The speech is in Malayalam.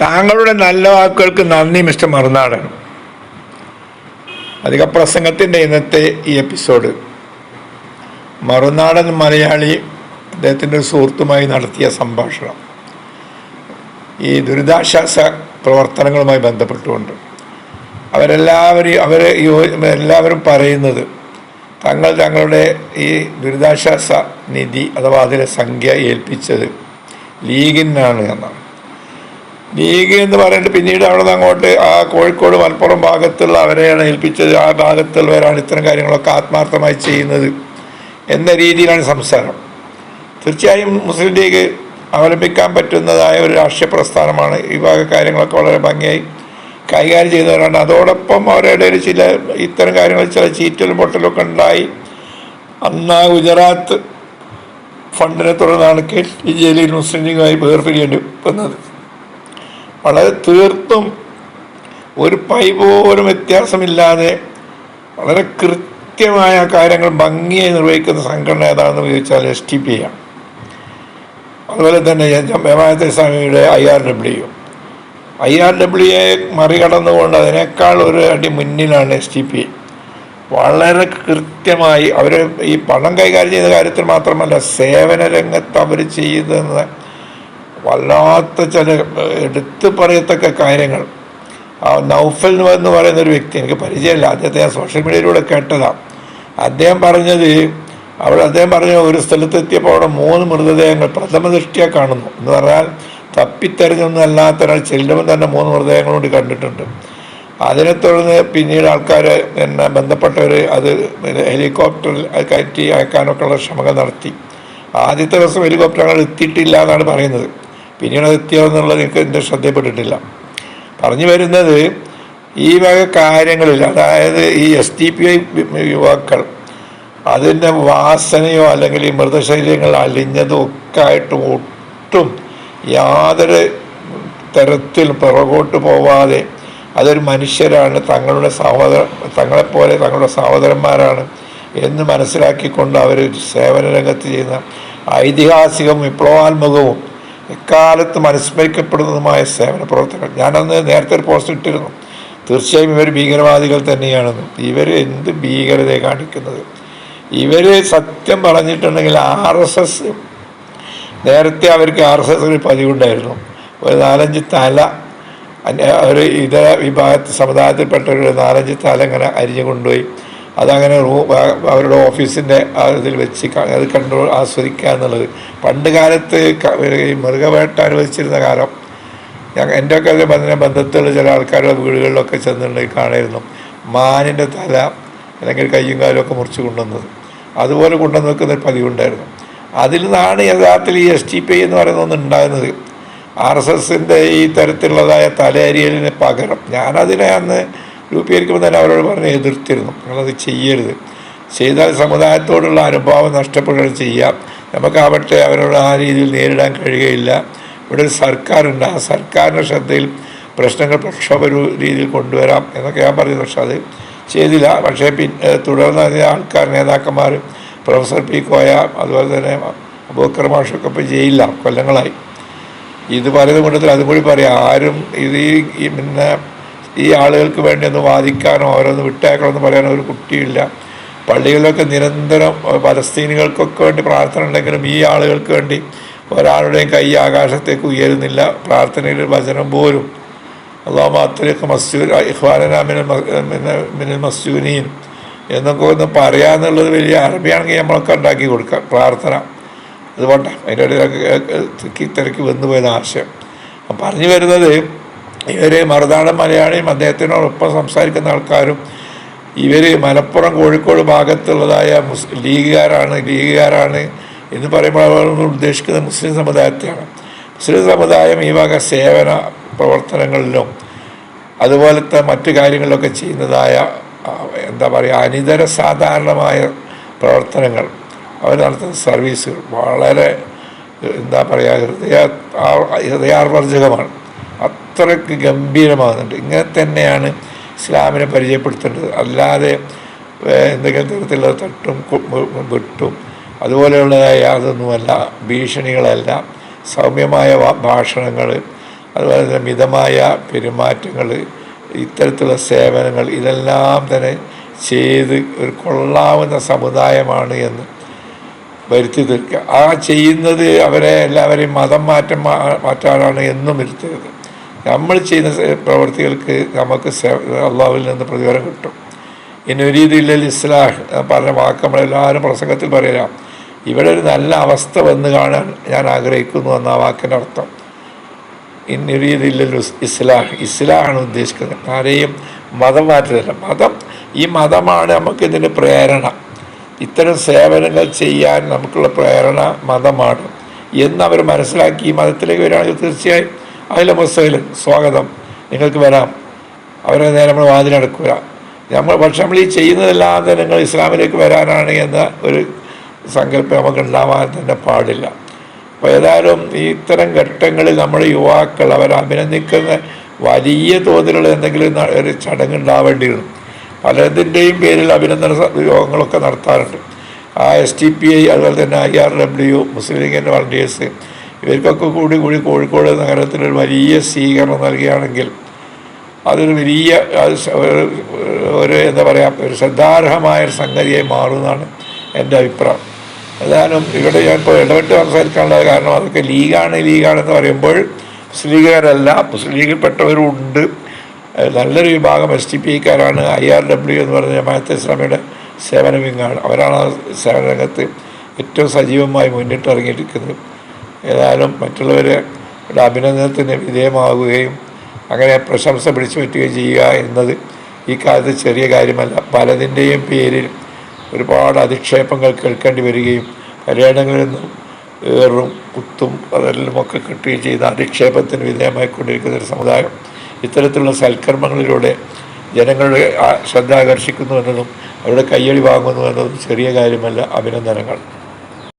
താങ്കളുടെ നല്ല വാക്കുകൾക്ക് നന്ദി മിസ്റ്റർ മറുനാടൻ. അധിക പ്രസംഗത്തിന്റെ ഇന്നത്തെ ഈ എപ്പിസോഡ്. മറുനാടൻ മലയാളി അദ്ദേഹത്തിന്റെ സുഹൃത്തുമായി നടത്തിയ സംഭാഷണം. ഈ ദുരിതാശ്വാസ പ്രവർത്തനങ്ങളുമായി ബന്ധപ്പെട്ടുകൊണ്ട്. അവരെല്ലാവരും അവർ എല്ലാവരും പറയുന്നത് തങ്ങൾ തങ്ങളുടെ ഈ ദുരിതാശ്വാസ നിധി അഥവാ അതിലെ സംഖ്യ ഏൽപ്പിച്ചത് ലീഗിനാണ് എന്നാണ്. ലീഗ് എന്ന് പറയുന്നത് പിന്നീട് അവിടെ നിന്ന് അങ്ങോട്ട് ആ കോഴിക്കോട് മലപ്പുറം ഭാഗത്തുള്ള അവരെയാണ് ഏൽപ്പിച്ചത്. ആ ഭാഗത്തുള്ളവരാണ് ഇത്തരം കാര്യങ്ങളൊക്കെ ആത്മാർത്ഥമായി ചെയ്യുന്നത് എന്ന രീതിയിലാണ് സംസാരം. തീർച്ചയായും മുസ്ലിം ലീഗ് അവലംബിക്കാൻ പറ്റുന്നതായ ഒരു രാഷ്ട്രീയ പ്രസ്ഥാനമാണ്. ഈ ഭാഗ കാര്യങ്ങളൊക്കെ വളരെ ഭംഗിയായി കൈകാര്യം ചെയ്യുന്നവരാണ്. അതോടൊപ്പം അവരുടെ ഇടയിൽ ചില ഇത്തരം കാര്യങ്ങൾ ചില ചീറ്റലും പൊട്ടലൊക്കെ ഉണ്ടായി. അന്ന് ആ ഗുജറാത്ത് ഫണ്ടിനെ തുടർന്നാണ് കെ ടി ജലീൽ മുസ്ലിം ലീഗുമായി വേർപിരിയേണ്ടി വന്നത്. വളരെ തീർത്തും ഒരു പൈ പോലും വ്യത്യാസമില്ലാതെ വളരെ കൃത്യമായ കാര്യങ്ങൾ ഭംഗിയായി നിർവഹിക്കുന്ന സംഘടന ഏതാണെന്ന് ചോദിച്ചാൽ എസ് ടി പി ആണ്. അതുപോലെ തന്നെ ജമാഅത്തെ ഇസ്ലാമിയുടെ I R W I R W ഡബ്ല്യുയെ മറികടന്നുകൊണ്ട് അതിനേക്കാൾ ഒരു അടി മുന്നിലാണ് എസ് ടി പി വളരെ കൃത്യമായി അവർ ഈ പണം കൈകാര്യം ചെയ്ത കാര്യത്തിൽ മാത്രമല്ല സേവന രംഗത്ത് അവർ ചെയ്യുന്ന വല്ലാത്ത ചില എടുത്തു പറയത്തക്ക കാര്യങ്ങൾ. ആ നൗഫൽ എന്ന് പറയുന്ന ഒരു വ്യക്തി എനിക്ക് പരിചയമില്ല. അദ്ദേഹത്തെ ഞാൻ സോഷ്യൽ മീഡിയയിലൂടെ കേട്ടതാണ് അദ്ദേഹം പറഞ്ഞത് അവൾ അദ്ദേഹം പറഞ്ഞ ഒരു സ്ഥലത്തെത്തിയപ്പോൾ അവിടെ മൂന്ന് മൃതദേഹങ്ങൾ പ്രഥമ ദൃഷ്ടിയ കാണുന്നു. എന്ന് പറഞ്ഞാൽ തപ്പിത്തെറിഞ്ഞൊന്നല്ലാത്ത ഒരാൾ ചെല്ലുമ്പോൾ തന്നെ മൂന്ന് മൃതദേഹങ്ങൾ കൊണ്ട് കണ്ടിട്ടുണ്ട്. അതിനെ തുടർന്ന് പിന്നീട് ആൾക്കാർ എന്നെ ബന്ധപ്പെട്ടവർ അത് ഹെലികോപ്റ്ററിൽ കയറ്റി അയക്കാനൊക്കെയുള്ള ശ്രമങ്ങൾ നടത്തി. ആദ്യത്തെ ദിവസം ഹെലികോപ്റ്റർ അങ്ങനെ എത്തിയിട്ടില്ല എന്നാണ് പറയുന്നത്. പിന്നീട് അത് എത്തിയോ എന്നുള്ളത് എനിക്ക് എന്റെ ശ്രദ്ധയിൽപ്പെട്ടിട്ടില്ല. പറഞ്ഞു വരുന്നത് ഈ വക കാര്യങ്ങളിൽ അതായത് ഈ എസ് ടി പി ഐ യുവാക്കൾ അതിന്റെ വാസനയോ അല്ലെങ്കിൽ ഈ മൃതശരീരങ്ങൾ അലിഞ്ഞതോ ഒക്കെ ആയിട്ട് ഒട്ടും യാതൊരു തരത്തിൽ പുറകോട്ട് പോവാതെ അതൊരു മനുഷ്യരാണ് തങ്ങളുടെ സഹോദര തങ്ങളെപ്പോലെ തങ്ങളുടെ സഹോദരന്മാരാണ് എന്ന് മനസ്സിലാക്കിക്കൊണ്ട് അവർ സേവന രംഗത്ത് ചെയ്യുന്ന ഐതിഹാസികവും വിപ്ലവാത്മകവും എക്കാലത്തും അനുസ്മരിക്കപ്പെടുന്നതുമായ സേവന പ്രവർത്തനങ്ങൾ. ഞാനന്ന് നേരത്തെ ഒരു പോസ്റ്റ് ഇട്ടിരുന്നു. തീർച്ചയായും ഇവർ ഭീകരവാദികൾ തന്നെയാണെന്ന്. ഇവർ എന്ത് ഭീകരതയെ കാണിക്കുന്നത്? ഇവർ സത്യം പറഞ്ഞിട്ടുണ്ടെങ്കിൽ ആർ എസ് എസ് നേരത്തെ അവർക്ക് ആർ എസ് എസ് പതിവുണ്ടായിരുന്നു. ഒരു നാലഞ്ച് തല ഒരു ഇതര വിഭാഗത്തിൽ സമുദായത്തിൽപ്പെട്ട ഒരു നാലഞ്ച് തല ഇങ്ങനെ അരിഞ്ഞു കൊണ്ടുപോയി. അതങ്ങനെ അവരുടെ ഓഫീസിന്റെ ഇതിൽ വെച്ച് അത് കണ്ടു ആസ്വദിക്കുക എന്നുള്ളത്. പണ്ട് കാലത്ത് ഈ മൃഗവേട്ട അനുവദിച്ചിരുന്ന കാലം ഞങ്ങൾ എന്റെ ഒക്കെ അതിൽ ബന്ധ ബന്ധത്തിലുള്ള ചില ആൾക്കാരുടെ വീടുകളിലൊക്കെ ചെന്നിട്ടുണ്ടെങ്കിൽ കാണായിരുന്നു. മാനിന്റെ തല അല്ലെങ്കിൽ കയ്യും കാലും ഒക്കെ മുറിച്ച് കൊണ്ടുവന്നത്. അതുപോലെ കൊണ്ടുവന്ന് വെക്കുന്ന ഒരു പതിവുണ്ടായിരുന്നു. അതിൽ നിന്നാണ് യഥാർത്ഥത്തിൽ ഈ എസ് ടി പി എന്ന് പറയുന്ന ഒന്ന് ഉണ്ടാകുന്നത്. ആർ എസ് എസിന്റെ ഈ തരത്തിലുള്ളതായ തലയരിയലിന് പകരം ഞാനതിനെ അന്ന് രൂപീകരിക്കുമ്പോൾ തന്നെ അവരോട് പറഞ്ഞ് എതിർത്തിരുന്നു. നിങ്ങളത് ചെയ്യരുത്. ചെയ്താൽ സമുദായത്തോടുള്ള അനുഭാവം നഷ്ടപ്പെടുകയും ചെയ്യാം. നമുക്കാവട്ടെ അവരോട് ആ രീതിയിൽ നേരിടാൻ കഴിയുകയില്ല. ഇവിടെ ഒരു സർക്കാരുണ്ട്. ആ സർക്കാരിന്റെ ശ്രദ്ധയിൽ പ്രശ്നങ്ങൾ പ്രക്ഷോഭ രീതിയിൽ കൊണ്ടുവരാം എന്നൊക്കെ ഞാൻ പറഞ്ഞു. പക്ഷെ അത് ചെയ്തില്ല. പക്ഷേ പിന്നെ തുടർന്ന് അതിന് ആൾക്കാർ നേതാക്കന്മാർ പ്രൊഫസർ പി കോയ അതുപോലെ തന്നെ അബൂക്കർ മാഷൊക്കെ ഇപ്പോൾ ജയിലില്ല കൊല്ലങ്ങളായി. ഇത് പറയുന്ന കൂട്ടത്തിൽ അതും കൂടി പറയാം. ആരും ഇത് ഈ പിന്നെ ഈ ആളുകൾക്ക് വേണ്ടി ഒന്ന് വാദിക്കാനോ ഓരോന്ന് വിട്ടേക്കണമെന്ന് പറയാനോ ഒരു കുട്ടിയില്ല. പള്ളികളിലൊക്കെ നിരന്തരം പലസ്തീനികൾക്കൊക്കെ വേണ്ടി പ്രാർത്ഥന ഉണ്ടെങ്കിലും ഈ ആളുകൾക്ക് വേണ്ടി ഒരാളുടെയും കൈ ആകാശത്തേക്ക് ഉയരുന്നില്ല. പ്രാർത്ഥനയിൽ വചനം പോലും. അള്ളാഹ് അത്രയൊക്കെ മസ്ജൂ ഇഹ്വാന മിനൽ മസ്ജൂനീൻ എന്നൊക്കെ ഒന്ന് പറയാന്നുള്ളത് വലിയ അറബിയാണെങ്കിൽ നമ്മളൊക്കെ ഉണ്ടാക്കി കൊടുക്കാം. പ്രാർത്ഥന. അത് അതിന്റെ ഇടയിലൊക്കെ തിക്കി തിരക്കി വന്നു പോയത് ആശയം പറഞ്ഞു വരുന്നത് ഇവർ മറുനാടൻ മലയാളിയും അദ്ദേഹത്തിനോടൊപ്പം സംസാരിക്കുന്ന ആൾക്കാരും ഇവർ മലപ്പുറം കോഴിക്കോട് ഭാഗത്തുള്ളതായ മുസ് ലീഗുകാരാണ് ലീഗുകാരാണ് എന്ന് പറയുമ്പോൾ അവർ ഉദ്ദേശിക്കുന്നത് മുസ്ലിം സമുദായത്തെയാണ്. മുസ്ലിം സമുദായം ഈ വക സേവന പ്രവർത്തനങ്ങളിലും അതുപോലത്തെ മറ്റു കാര്യങ്ങളിലൊക്കെ ചെയ്യുന്നതായ എന്താ പറയുക അനിതര സാധാരണമായ പ്രവർത്തനങ്ങൾ അവർ നടത്തുന്ന സർവീസുകൾ വളരെ എന്താ പറയുക ഹൃദയ ഹൃദയാർവർജകമാണ്. അത്രയ്ക്ക് ഗംഭീരമാകുന്നുണ്ട്. ഇങ്ങനെ തന്നെയാണ് ഇസ്ലാമിനെ പരിചയപ്പെടുത്തേണ്ടത്. അല്ലാതെ എന്തെങ്കിലും തരത്തിലുള്ള തട്ടും വെട്ടും അതുപോലെയുള്ളതായ യാതൊന്നുമല്ല. ഭീഷണികളല്ല. സൗമ്യമായ ഭാഷണങ്ങൾ അതുപോലെ തന്നെ മിതമായ പെരുമാറ്റങ്ങൾ ഇത്തരത്തിലുള്ള സേവനങ്ങൾ ഇതെല്ലാം തന്നെ ചെയ്ത് ഒരു കൊള്ളാവുന്ന സമുദായമാണ് എന്ന് വരുത്തി തീർക്കുക. ആ ചെയ്യുന്നത് അവരെ എല്ലാവരെയും മതം മാറ്റം മാറ്റാനാണ് എന്നും വരുത്തരുത് നമ്മൾ ചെയ്യുന്ന പ്രവർത്തികൾക്ക് നമുക്ക് അള്ളാഹുവിൽ നിന്ന് പ്രതിഫലം കിട്ടും. ഇനി ഒരു രീതിയിൽ ഇസ്ലാഹ് പറഞ്ഞ വാക്ക് നമ്മളെല്ലാവരും പ്രസംഗത്തിൽ പറയാം ഇവിടെ ഒരു നല്ല അവസ്ഥ വന്ന് കാണാൻ ഞാൻ ആഗ്രഹിക്കുന്നു എന്ന വാക്കിന്റെ അർത്ഥം. ഇനി ഒരു രീതിയിൽ ഇസ്ലാഹ് ഇസ്ലാഹാണ് ഉദ്ദേശിക്കുന്നത്. ആരെയും മതം മാറ്റുന്നില്ല മതം ഈ മതമാണ് നമുക്ക് ഇതിന്റെ പ്രേരണ. ഇത്തരം സേവനങ്ങൾ ചെയ്യാൻ നമുക്കുള്ള പ്രേരണ മതമാണ്. അവർ മനസ്സിലാക്കി ഈ മതത്തിലേക്ക് വരികയാണെങ്കിൽ തീർച്ചയായും അതിലെ ബസ്സുകൾ സ്വാഗതം. നിങ്ങൾക്ക് വരാം. അവരെ നേരെ നമ്മൾ വാതിലടക്കുക നമ്മൾ പക്ഷെ നമ്മൾ ഈ ചെയ്യുന്നതെല്ലാം തന്നെ നിങ്ങൾ ഇസ്ലാമിലേക്ക് വരാനാണ് എന്ന ഒരു സങ്കല്പം നമുക്ക് ഉണ്ടാവാൻ തന്നെ പാടില്ല. അപ്പോൾ ഏതായാലും ഇത്തരം ഘട്ടങ്ങളിൽ നമ്മുടെ യുവാക്കൾ അവർ അഭിനന്ദിക്കുന്ന വലിയ തോതിലുള്ള എന്തെങ്കിലും ഒരു ചടങ്ങ് ഉണ്ടാവേണ്ടിയിരുന്നു പലതിന്റെയും പേരിൽ അഭിനന്ദന യോഗങ്ങളൊക്കെ നടത്താറുണ്ട്. ആ എസ് ടി പി ഐ അതുപോലെ തന്നെ ഐ ആർ ഡബ്ല്യു മുസ്ലിം ലീഗിന്റെ വളണ്ടിയേഴ്സ് ഇവർക്കൊക്കെ കൂടി കൂടി കോഴിക്കോട് നഗരത്തിനൊരു വലിയ സ്വീകരണം നൽകുകയാണെങ്കിൽ അതൊരു വലിയ ഒരു എന്താ പറയുക ഒരു ശ്രദ്ധാർഹമായ ഒരു സംഗതിയായി മാറുമെന്നാണ് എന്റെ അഭിപ്രായം. ഏതായാലും ഇവിടെ ഞാൻ ഇപ്പോൾ ഇടപെട്ട് സംസാരിക്കാനുള്ള കാരണം അതൊക്കെ ലീഗാണ് ലീഗാണെന്ന് പറയുമ്പോൾ മുസ്ലിം ലീഗുകാരല്ല മുസ്ലിം ലീഗിൽപ്പെട്ടവരും ഉണ്ട് നല്ലൊരു വിഭാഗം എസ് ടി പി ഐക്കാരാണ് ഐ ആർ ഡബ്ല്യു എന്ന് പറഞ്ഞ ജമാഅത്തെ ഇസ്ലാമിയുടെ സേവന വിങ്ങാണ് അവരാണ് ആ സേവന രംഗത്ത് ഏറ്റവും സജീവമായി മുന്നിട്ട് ഇറങ്ങിയിരിക്കുന്നത് ഏതായാലും മറ്റുള്ളവരെ അഭിനന്ദനത്തിന് വിധേയമാവുകയും അങ്ങനെ പ്രശംസ പിടിച്ചു പറ്റുകയും ചെയ്യുക എന്നത് ഈ കാലത്ത് ചെറിയ കാര്യമല്ല. പലതിന്റെയും പേരിൽ ഒരുപാട് അധിക്ഷേപങ്ങൾ കേൾക്കേണ്ടി വരികയും കല്യാണങ്ങളിൽ നിന്നും ഏറും കുത്തും അതെല്ലാമൊക്കെ കിട്ടുകയും ചെയ്ത അധിക്ഷേപത്തിന് വിധേയമായിക്കൊണ്ടിരിക്കുന്ന ഒരു സമുദായം. ഇത്തരത്തിലുള്ള സൽക്കർമ്മങ്ങളിലൂടെ ജനങ്ങളുടെ ശ്രദ്ധ ആകർഷിക്കുന്നു എന്നതും അവരുടെ കയ്യടി വാങ്ങുന്നു എന്നതും ചെറിയ കാര്യമല്ല. അഭിനന്ദനങ്ങൾ.